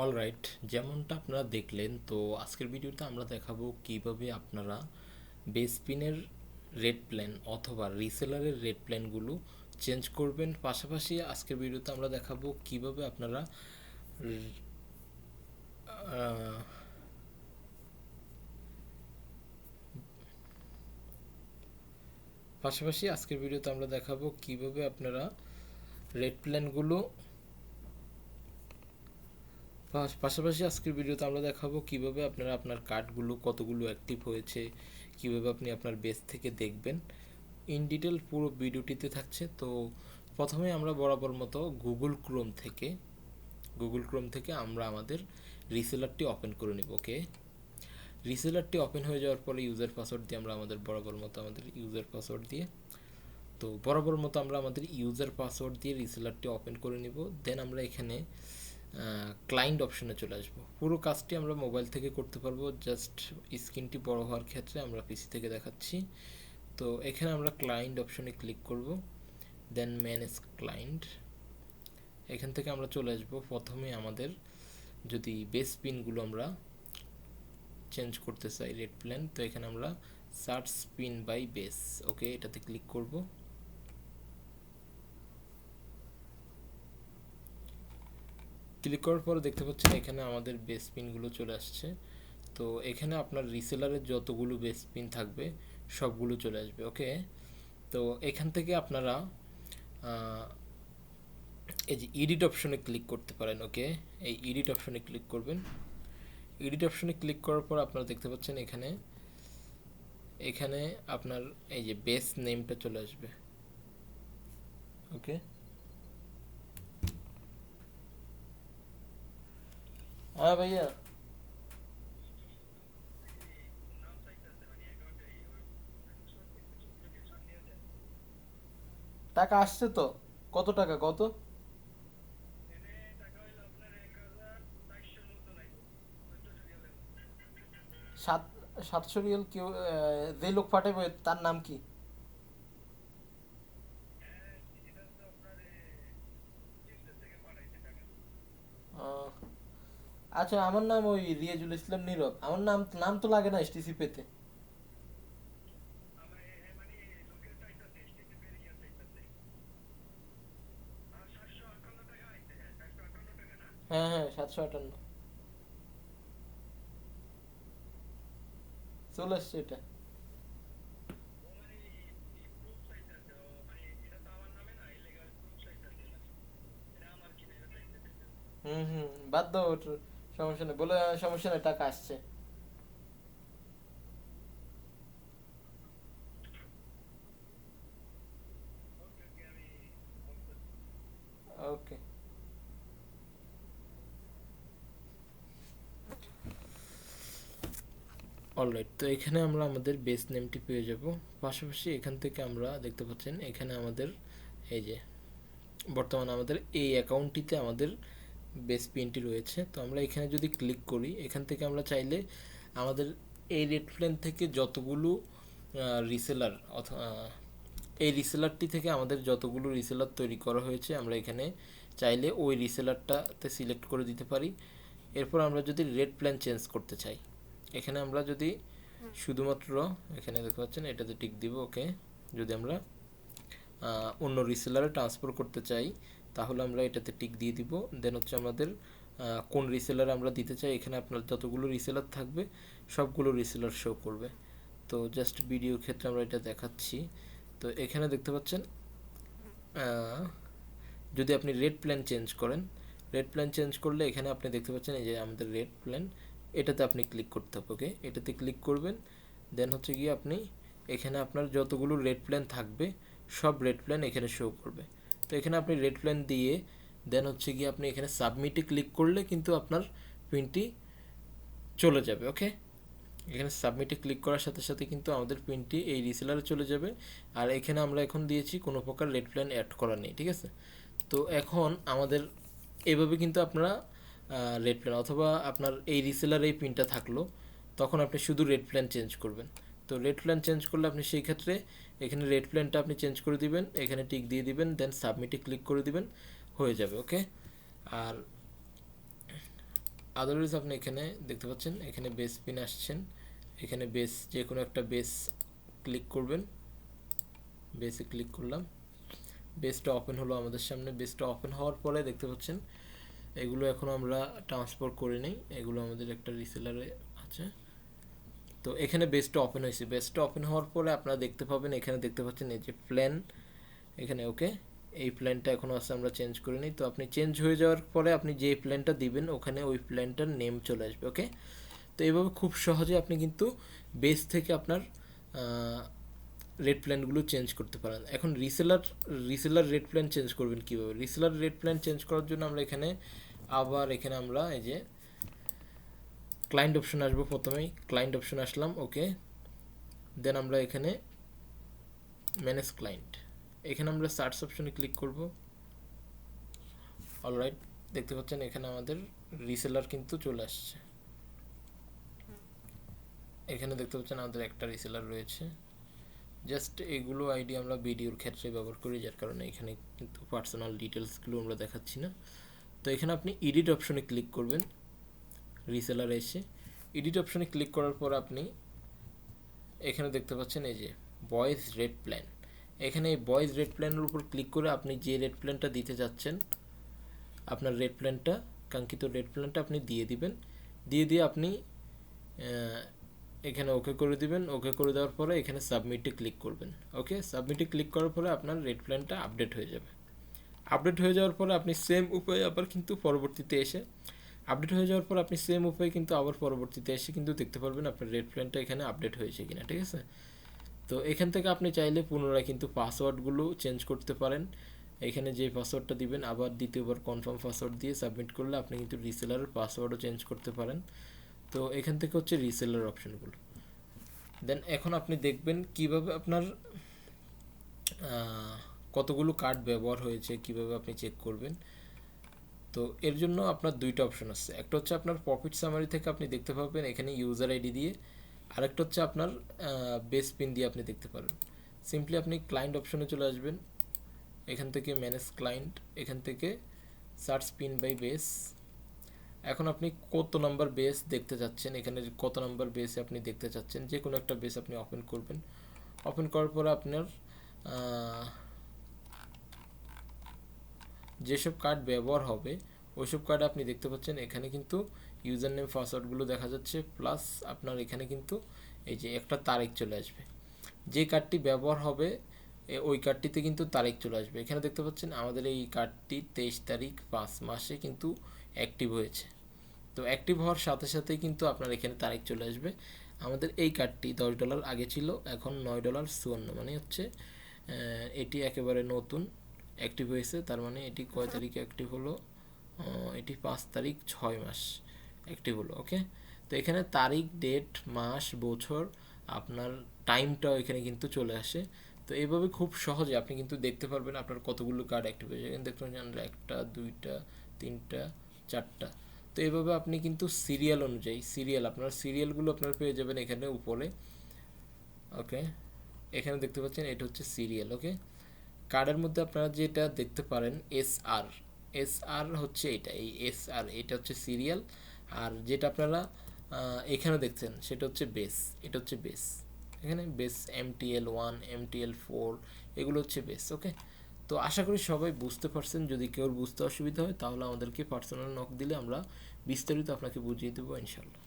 All right যেমনটা আপনারা দেখলেন, তো আজকের ভিডিওতে আমরা দেখাবো কীভাবে আপনারা বেসপিনের রেড প্ল্যান অথবা রিসেলারের রেড প্ল্যানগুলো চেঞ্জ করবেন। পাশাপাশি আজকের ভিডিওতে আমরা দেখাবো কীভাবে আপনারা পাশাপাশি আজকের ভিডিওতে আমরা দেখাবো কীভাবে আপনারা রেড প্ল্যানগুলো পাশাপাশি আজকের ভিডিওতে আমরা দেখাবো কীভাবে আপনারা আপনার কার্ডগুলো কতগুলো অ্যাক্টিভ হয়েছে, কীভাবে আপনি আপনার বেস থেকে দেখবেন। ইন ডিটেল পুরো ভিডিওটিতে থাকছে। তো প্রথমে আমরা বরাবর মতো গুগল ক্রোম থেকে গুগল ক্রোম থেকে আমরা আমাদের রিসেলারটি ওপেন করে নেব ওকে রিসেলারটি ওপেন হয়ে যাওয়ার পরে ইউজার পাসওয়ার্ড দিয়ে আমরা আমাদের বরাবর মতো আমাদের ইউজার পাসওয়ার্ড দিয়ে, তো বরাবর মতো আমরা আমাদের ইউজার পাসওয়ার্ড দিয়ে রিসেলারটি ওপেন করে নিব। দেন আমরা এখানে ক্লায়েন্ট অপশনে চলে আসব। পুরো কাজটি আমরা মোবাইল থেকে করতে পারব জাস্ট স্ক্রিনটি বড় হওয়ার ক্ষেত্রে আমরা পিসি থেকে দেখাচ্ছি। তো এখানে আমরা ক্লায়েন্ট অপশনে ক্লিক করব দেন ম্যানেজ ক্লায়েন্ট এখান থেকে আমরা চলে আসব। প্রথমে আমাদের যদি বেস পিনগুলো আমরা চেঞ্জ করতে চাই রেড প্ল্যান তো এখানে আমরা search pin by base okay এটাতে ক্লিক করব। ক্লিক করার পরে দেখতে পাচ্ছেন এখানে আমাদের বেস পিনগুলো চলে আসছে। তো এখানে আপনার রিসেলারের যতগুলো বেস পিন থাকবে, সবগুলো চলে আসবে ওকে তো এখান থেকে আপনারা এই যে এডিট অপশনে ক্লিক করতে পারেন ওকে এই এডিট অপশনে ক্লিক করবেন। এডিট অপশনে ক্লিক করার পর আপনারা দেখতে পাচ্ছেন এখানে এখানে আপনার এই যে বেস নেমটা চলে আসবে ওকে হ্যাঁ ভাইয়া টাকা আসছে তো? কত টাকা? কত? সাত, সাতশো রিয়াল কেউ যে লোক পাঠাবে তার নাম কি? আচ্ছা আমার নাম ওই রিয়াজুল ইসলাম নীরব। আমার নাম নাম তো লাগে না এসটিসি পেতে হ্যাঁ হ্যাঁ সাতশো আটান্ন। চলে আসছে এটা। হুম হুম, বাদ দাও সমস্যা নেই, বলে সমস্যা নেই, টাকা আসছে। ওকে। অলরাইট তো এখানে আমরা আমাদের বেস নেমটি পেয়ে যাব। পাশাপাশি এখান থেকে আমরা দেখতে পাচ্ছেন, এখানে আমাদের এই যে, বর্তমানে আমাদের এই অ্যাকাউন্টটিতে আমাদের বেস পিনটি রয়েছে। তো আমরা এখানে যদি ক্লিক করি, এখান থেকে আমরা চাইলে আমাদের এই রেড প্ল্যান থেকে যতগুলো রিসেলার অথবা এই রিসেলারটি থেকে আমাদের যতগুলো রিসেলার তৈরি করা হয়েছে, আমরা এখানে চাইলে ওই রিসেলারটাতে সিলেক্ট করে দিতে পারি। এরপর আমরা যদি রেড প্ল্যান চেঞ্জ করতে চাই, এখানে আমরা যদি শুধুমাত্র, এখানে দেখতে পাচ্ছেন, এটাতে টিক দিব ওকে যদি আমরা অন্য রিসেলারে ট্রান্সফার করতে চাই তাহলে আমরা এটাতে টিক দিয়ে দিব। দেন হচ্ছে আমাদের কোন রিসেলার আমরা দিতে চাই, এখানে আপনার যতগুলো রিসেলার থাকবে, সবগুলো রিসেলার শো করবে। তো জাস্ট ভিডিও ক্ষেত্রে আমরা এটা দেখাচ্ছি। তো এখানে দেখতে পাচ্ছেন যদি আপনি রেড প্ল্যান চেঞ্জ করেন রেড প্ল্যান চেঞ্জ করলে এখানে আপনি দেখতে পাচ্ছেন এই যে আমাদের রেড প্ল্যান এটাতে আপনি ক্লিক করতে হবে ওকে এটাতে ক্লিক করবেন দেন হচ্ছে গিয়ে আপনি এখানে আপনার যতগুলো রেড প্ল্যান থাকবে, সব রেড প্ল্যান এখানে শো করবে। তো এখানে আপনি রেড প্ল্যান দিয়ে দেন হচ্ছে গিয়ে আপনি এখানে সাবমিটে ক্লিক করলে কিন্তু আপনার পিনটি চলে যাবে ওকে এখানে সাবমিটে ক্লিক করার সাথে সাথে কিন্তু আমাদের পিনটি এই রিসেলারে চলে যাবে। আর এখানে আমরা এখন দিয়েছি কোনো প্রকার রেড প্ল্যান অ্যাড করা নেই, ঠিক আছে? তো এখন আমাদের এভাবে কিন্তু আপনারা রেড প্ল্যান অথবা আপনার এই রিসেলার এই পিনটা থাকল, তখন আপনি শুধু রেড প্ল্যান চেঞ্জ করবেন। তো রেড প্ল্যান চেঞ্জ করলে আপনি সেই ক্ষেত্রে এখানে রেড প্ল্যানটা আপনি চেঞ্জ করে দিবেন, এখানে টিক দিয়ে দিবেন দেন সাবমিটে ক্লিক করে দিবেন, হয়ে যাবে ওকে আর আদারওয়াইজ আপনি এখানে দেখতে পাচ্ছেন, এখানে বেস পিন আসছেন, এখানে বেস যে কোনো একটা বেস ক্লিক করবেন বেসে ক্লিক করলাম বেসটা ওপেন হলো আমাদের সামনে বেসটা ওপেন হওয়ার পরে দেখতে পাচ্ছেন, এগুলো এখন আমরা ট্রান্সফার করে নেই, এগুলো আমাদের একটা রিসেলারে আছে। তো এখানে বেসটা ওপেন হয়েছে। বেসটা ওপেন হওয়ার পরে আপনারা দেখতে পাবেন, এখানে দেখতে পাচ্ছেন এই যে প্ল্যান এখানে ওকে এই প্ল্যানটা এখনও আছে, আমরা চেঞ্জ করে নিই তো আপনি চেঞ্জ হয়ে যাওয়ার পরে আপনি যে প্ল্যানটা দিবেন, ওখানে ওই প্ল্যানটার নেম চলে আসবে ওকে তো এইভাবে খুব সহজে আপনি কিন্তু বেস থেকে আপনার রেড প্ল্যানগুলো চেঞ্জ করতে পারেন। এখন reseller reseller red plan change করবেন কীভাবে? রিসেলার রেড প্ল্যান চেঞ্জ করার জন্য আমরা এখানে আবার, এখানে আমরা এই যে ক্লায়েন্ট অপশন আসব প্রথমেই ক্লায়েন্ট অপশন আসলাম ওকে দেন আমরা এখানে ম্যানেজ ক্লায়েন্ট এখানে আমরা সার্চ অপশনে ক্লিক করব। অলরাইট দেখতে পাচ্ছেন এখানে আমাদের রিসেলার কিন্তু চলে আসছে। এখানে দেখতে পাচ্ছেন আমাদের একটা রিসেলার রয়েছে। জাস্ট এগুলো আইডি আমরা ভিডিওর ক্ষেত্রে ব্যবহার করি, যার কারণে এখানে কিন্তু পার্সোনাল ডিটেলসগুলো আমরা দেখাচ্ছি না। তো এখানে আপনি এডিট অপশনে ক্লিক করবেন। রিসেলার এসে এডিট অপশনে ক্লিক করার পর আপনি এখানে দেখতে পাচ্ছেন এই যে বয়েজ রেড প্ল্যান এখানে এই বয়েজ রেড প্ল্যানের উপর ক্লিক করে আপনি যে রেড প্ল্যানটা দিতে যাচ্ছেন, আপনার রেড প্ল্যানটা কাঙ্ক্ষিত রেড প্ল্যানটা আপনি দিয়ে দিবেন। দিয়ে দিয়ে আপনি এখানে ওকে করে দিবেন। ওকে করে দেওয়ার পরে এখানে সাবমিটে ক্লিক করবেন। ওকে সাবমিটে ক্লিক করার পরে আপনার রেড প্ল্যানটা আপডেট হয়ে যাবে। আপডেট হয়ে যাওয়ার পরে আপনি সেম উপায়ে আবার কিন্তু পরবর্তীতে এসে আপডেট হয়ে যাওয়ার পর আপনি সেম উপায়ে কিন্তু আবার পরবর্তীতে এসে কিন্তু দেখতে পারবেন আপনার রেড প্ল্যানটা এখানে আপডেট হয়েছে কিনা, ঠিক আছে? তো এখান থেকে আপনি চাইলে পুনরায় কিন্তু পাসওয়ার্ডগুলো চেঞ্জ করতে পারেন। এখানে যে পাসওয়ার্ডটা দিবেন, আবার দ্বিতীয়বার কনফার্ম পাসওয়ার্ড দিয়ে সাবমিট করলে আপনি কিন্তু রিসেলারের পাসওয়ার্ডও চেঞ্জ করতে পারেন। তো এখান থেকে হচ্ছে রিসেলার অপশনগুলো দেন এখন আপনি দেখবেন কীভাবে আপনার কতগুলো কার্ড ব্যবহার হয়েছে, কীভাবে আপনি চেক করবেন। তো এর জন্য আপনার দুইটা অপশন আছে। একটা হচ্ছে আপনার প্রফিট সামারি থেকে আপনি দেখতে পাবেন এখানে ইউজার আইডি দিয়ে। আরেকটা হচ্ছে আপনার বেস পিন দিয়ে আপনি দেখতে পারেন সিম্পলি আপনি ক্লায়েন্ট অপশনে চলে আসবেন। এখান থেকে ম্যানেজ ক্লায়েন্ট এখান থেকে সার্চ পিন বাই বেস এখন আপনি কত নাম্বার বেস দেখতে চাচ্ছেন, এখানে কত নাম্বার বেসে আপনি দেখতে চাচ্ছেন যে কোনো একটা বেস আপনি ওপেন করবেন। ওপেন করার পরে আপনার যেসব কার্ড ব্যবহার হবে, ওইসব কার্ড আপনি দেখতে পাচ্ছেন, এখানে কিন্তু ইউজার নেম পাসওয়ার্ডগুলো দেখা যাচ্ছে প্লাস আপনার এখানে কিন্তু এই যে একটা তারিখ চলে আসবে। যে কার্ডটি ব্যবহার হবে ওই কার্ডটিতে কিন্তু তারিখ চলে আসবে। এখানে দেখতে পাচ্ছেন, আমাদের এই কার্ডটি তেইশ তারিখ পাঁচ মাসে কিন্তু অ্যাক্টিভ হয়েছে। তো অ্যাক্টিভ হওয়ার সাথে সাথে কিন্তু আপনার এখানে তারিখ চলে আসবে। আমাদের এই কার্ডটি দশ ডলার আগে ছিল, এখন নয় ডলার চুয়ান্ন মানে হচ্ছে এটি একেবারে নতুন। অ্যাক্টিভ হয়েছে, তার মানে এটি কয় তারিখে অ্যাক্টিভ হলো? এটি পাঁচ তারিখ ছয় মাস অ্যাক্টিভ হলো ওকে তো এখানে তারিখ ডেট মাস, বছর, আপনার টাইমটাও এখানে কিন্তু চলে আসে। তো এইভাবে খুব সহজে আপনি কিন্তু দেখতে পারবেন আপনার কতগুলো কার্ড অ্যাক্টিভ হয়েছে। এখানে দেখতে পাচ্ছেন একটা, দুইটা, তিনটা, চারটা। তো এইভাবে আপনি কিন্তু সিরিয়াল অনুযায়ী সিরিয়াল আপনার সিরিয়ালগুলো আপনার পেয়ে যাবেন এখানে উপরে ওকে এখানে দেখতে পাচ্ছেন এটা হচ্ছে সিরিয়াল ওকে কার্ডের মধ্যে আপনারা যেটা দেখতে পারেন এস আর এস আর হচ্ছে এটা, এই এস আর এটা হচ্ছে সিরিয়াল আর যেটা আপনারা এখানে দেখছেন, সেটা হচ্ছে বেস এটা হচ্ছে বেস এখানে base M T L one M T L four এগুলো হচ্ছে বেস ওকে তো আশা করি সবাই বুঝতে পারছেন, যদি কেউ বুঝতে অসুবিধা হয়, তাহলে আমাদেরকে পার্সোনাল নক দিলে আমরা বিস্তারিত আপনাকে বুঝিয়ে দেবো ইনশাল্লাহ